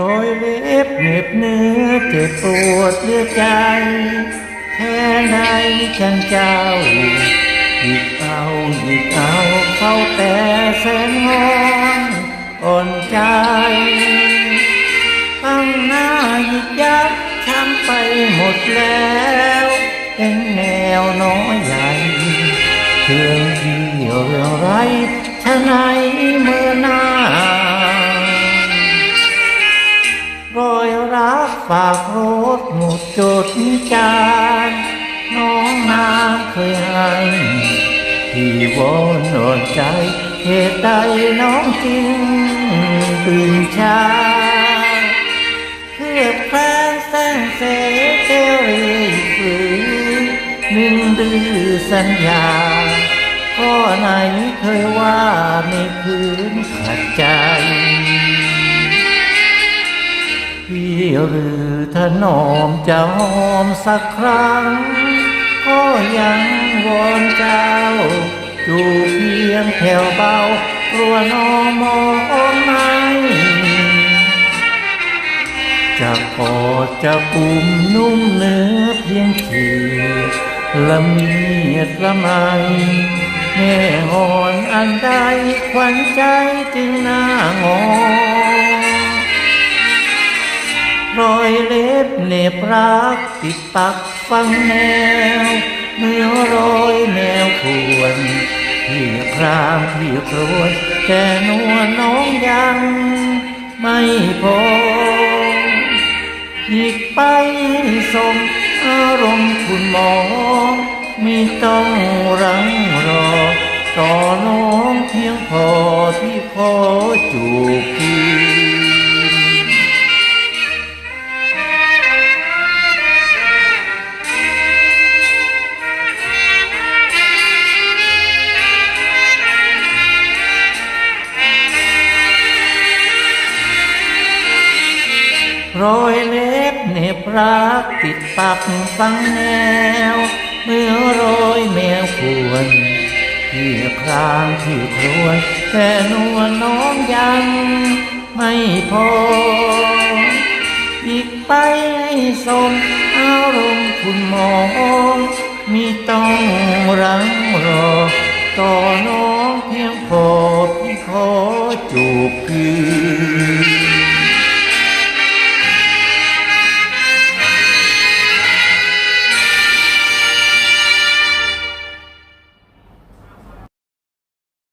รอยเล็บเจ็บปวดเลือดใจแค่ไหนฉันเจ้าหยิบเอาหยิบเอาเข้าแต่แสนงอนอ่อนใจตั้งหน้าหยิกยักทำไปหมดแล้วเป็นแนวน้อยใหญ่เครื่องที่เรื่องไรชะไหนเมื่อนา รักฝากรถหมดจดจานน้องนางเคยให้ที่วอนนอนใจเหตุใดน้องจึงตื่นเช้าเพื่อแฟนแสงเสเทรีฝืนหนึ่งดื้อสัญญาข้อไหนเคยว่าไม่คืนขัดใจ พี่หรือถนอมจะหอมสักครั้ง ก็ยังวอนเจ้าจูเพียงแถวเบากลัวน้อมองไม่จะกอดจะปุ่มนุ่มเนื้อเพียงขีดละเมียดละไมแม่อ่อนอันใดขวัญใจจึงหน้างอ รอยเล็บเน็บรักติดปักฟังแนวเมื่อรอยแนวควรพี่ครามพี่ครวนแต่นวลน้องยังไม่พออีกไปสมอารมณ์คุณหมอไม่ต้องรังรอ ต่อน้องเพียงพอที่ขอจูบพี่ รอยเล็บเน็บรักติดปักฟังแนว เมื่อรอยแมวควรที่ครางที่ครวนแต่นวลน้องยังไม่พออีกไปให้สมอารมณ์คุณมองมีต้องรังรอ ต่อน้องเพียงพอพี่ขอจูบคืน